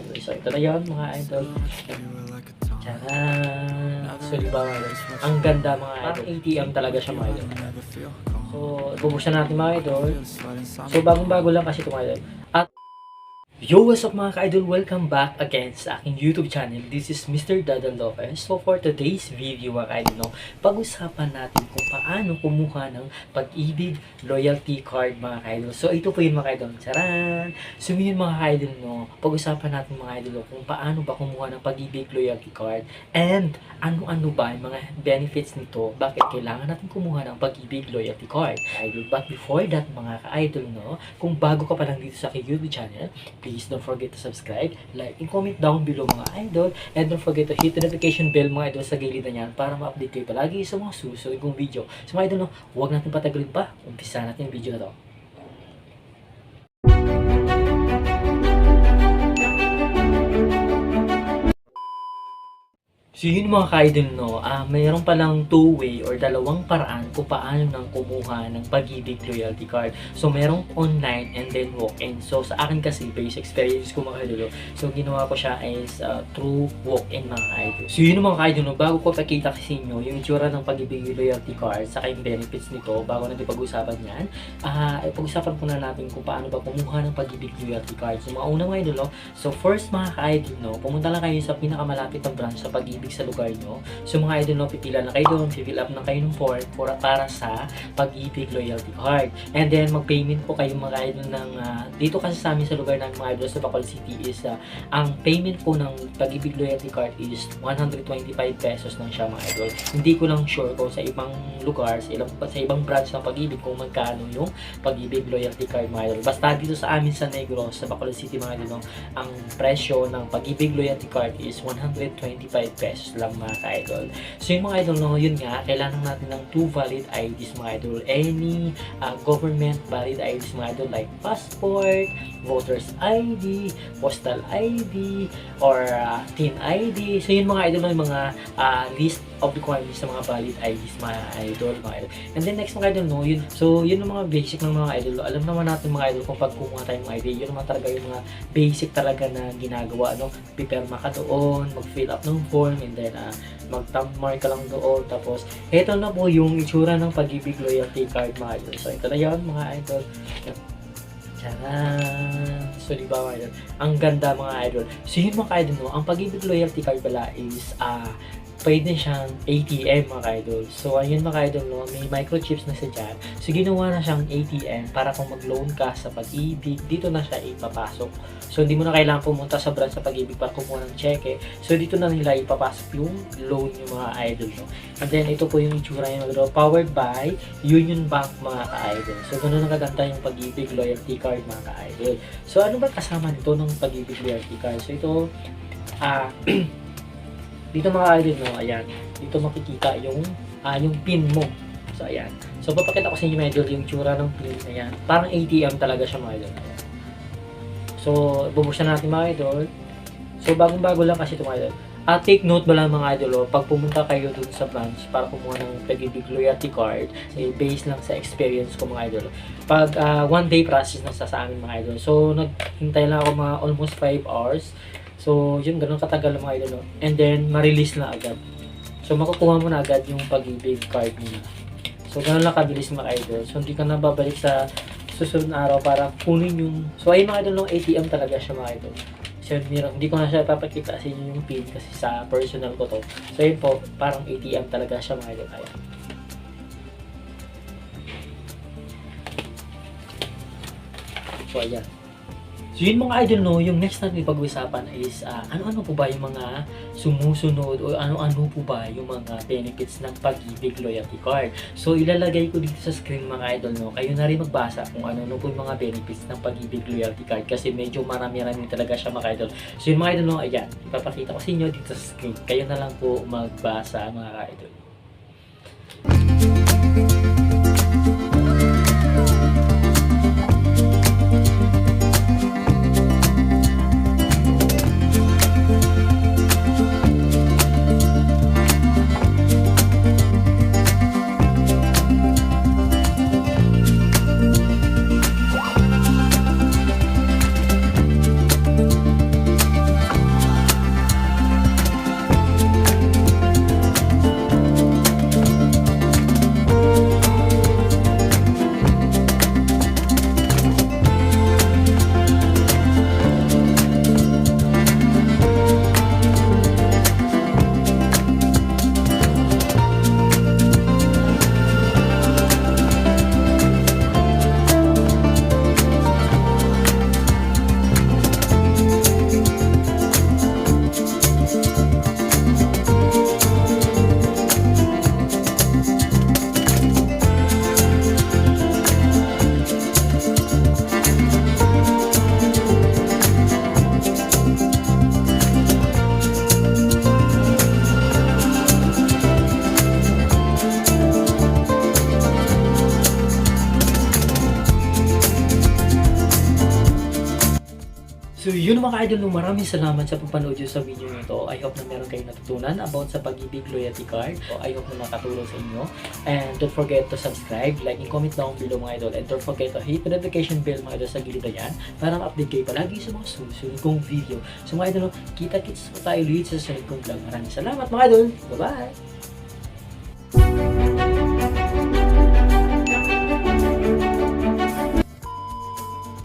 idol. So ito na yun mga idol. Tcharan! So di ba mga idol? Ang ganda mga idol. ATM talaga siya mga idol. So bubuksan natin mga idol. So bagong bago lang kasi ito mga idol. At Yo, what's up mga ka-idol? Welcome back again sa aking YouTube channel. This is Mr. Dada Lopez. So for today's video mga ka-idol, no, pag-usapan natin kung paano kumuha ng pag-ibig loyalty card mga ka-idol. So ito po yun mga ka-idol. Charan! So yun mga ka-idol, no, pag-usapan natin mga idol kung paano ba kumuha ng pag-ibig loyalty card and ano-ano ba yung mga benefits nito, bakit kailangan natin kumuha ng pag-ibig loyalty card. Idol, but before that mga ka-idol, no, kung bago ka pa lang dito sa aking YouTube channel, don't forget to subscribe, like, and comment down below mga idol. And don't forget to hit the notification bell mga idol sa gilid na yan para ma-update kayo palagi sa mga susunod kong video. So mga idol, no, huwag natin patagalin pa. Umpisa natin yung video na to. So yun mga ka-idol no, ah mayroon palang two-way or dalawang paraan kung paano nang kumuha ng pag-ibig loyalty card. So merong online and then walk-in. So sa akin kasi, based experience ko mga idol, so ginawa ko siya is ah, through walk-in mga idol. So yun mga ka-idol no, bago ko pakita kasi inyo yung itsura ng pag-ibig loyalty card sa yung benefits nito, bago natin pag-usapan yan, ah pag-usapan po na natin kung paano ba kumuha ng pag-ibig loyalty card. So mga unang mga idol, no, so first mga ka-idol no, pumunta lang kayo sa pinakamalapit na branch sa pag-ibig sa lugar nyo. So mga idol, no, pipila na kayo doon, fill up na kayo ng form para, para sa pag-ibig loyalty card. And then, mag-payment po kayo mga idol ng, ah, dito kasi sa amin sa lugar ng mga idol sa Bacolod City is, ah, ang payment po ng pag-ibig loyalty card is 125 pesos lang siya mga idol. Hindi ko lang sure kung sa ibang lugar, sa, ilang, sa ibang branch ng pag-ibig kung magkano yung pag-ibig loyalty card mga idol. Basta dito sa amin sa Negros, sa Bacolod City mga idol, ang presyo ng pag-ibig loyalty card is 125 pesos lang mga ka-idol. So yung mga idol, no, yun nga, kailangan natin ng two valid IDs mga idol. Any uh, government valid IDs mga idol like passport, voter's ID, postal ID, or uh, TIN ID. So yun mga idol, yung mga uh, list of requirements sa mga valid IDs mga idol, mga idol. And then next mga idol, no, yun, so yun yung mga basic ng mga idol. Alam naman natin mga idol kung pag kumuha tayong mga ID, yun naman talaga yung mga basic talaga na ginagawa, no? Pipirma ka doon, mag-fill up ng form, then uh, mag-thumb mark ka lang doon. Tapos, ito na po yung itsura ng pag-ibig loyalty card mga idol. So, ito na yun mga idol. Tcharan! So, di ba mga idol? Ang ganda mga idol. So, yun mga idol, no? Ang pag-ibig loyalty card pala is, ah, pwede siyang ATM mga idol. So, ayun mga idol, no? may microchips na siya dyan. So, ginawa na siyang ATM para kung mag-loan ka sa pag-ibig, dito na siya ipapasok. So, hindi mo na kailangan pumunta sa branch sa pag-ibig para kumuha ng cheque. So, dito na nila ipapasok yung loan yung mga idol. No? And then, ito po yung itsura niya mga. Powered by Union Bank mga ka-idol. So, ganun ang kaganda yung pag-ibig loyalty card mga ka-idol. So, ano ba kasama nito ng pag-ibig loyalty card? So, ito, ah, dito mga idol no, ayan, dito makikita yung ah, yung pin mo. So ayan. So papakita ko sa inyo idol yung tsura ng pin ayan. Parang ATM talaga siya mga idol. Ayan. So bubuksan natin mga idol. So bagong-bago lang kasi ito mga idol. At take note ba lang mga idol, oh, pag pumunta kayo dun sa branch para kumuha ng pag-ibig loyalty card, eh, based lang sa experience ko mga idol. Pag ah, one day process na sa, sa amin mga idol. So naghintay lang ako mga almost 5 hours. So, yun, ganun katagal mga idol. no? And then, ma-release na agad. So, makukuha mo na agad yung pag-ibig card na. So, ganun lang kabilis mga idol. So, hindi ka na babalik sa susunod na araw para kunin yung... So, ayun mga idol, no, ATM talaga siya mga idol. So, hindi, hindi ko na siya papakita sa inyo yung pin kasi sa personal ko to. So, yun po, parang ATM talaga siya mga idol. Ayan. So, ayan. So yun mga idol no, yung next natin pag-usapan is ah, ano-ano po ba yung mga sumusunod o ano-ano po ba yung mga benefits ng pag-ibig loyalty card. So ilalagay ko dito sa screen mga idol no, kayo na rin magbasa kung ano-ano po yung mga benefits ng pag-ibig loyalty card kasi medyo marami-rami talaga siya mga idol. So yun mga idol no, ayan, ipapakita ko sa inyo dito sa screen. Kayo na lang po magbasa mga idol. Yun mga idol, maraming salamat sa pagpanood sa video nito. I hope na meron kayong natutunan about sa pag-ibig loyalty card. So, I hope na makatulong sa inyo. And don't forget to subscribe, like, and comment down below mga idol. And don't forget to hit the notification bell mga idol sa gilid na yan para ma-update kayo palagi sa mga susunod kong video. So mga idol, kita-kits tayo ulit sa susunod kong vlog. Maraming salamat mga idol. Bye-bye!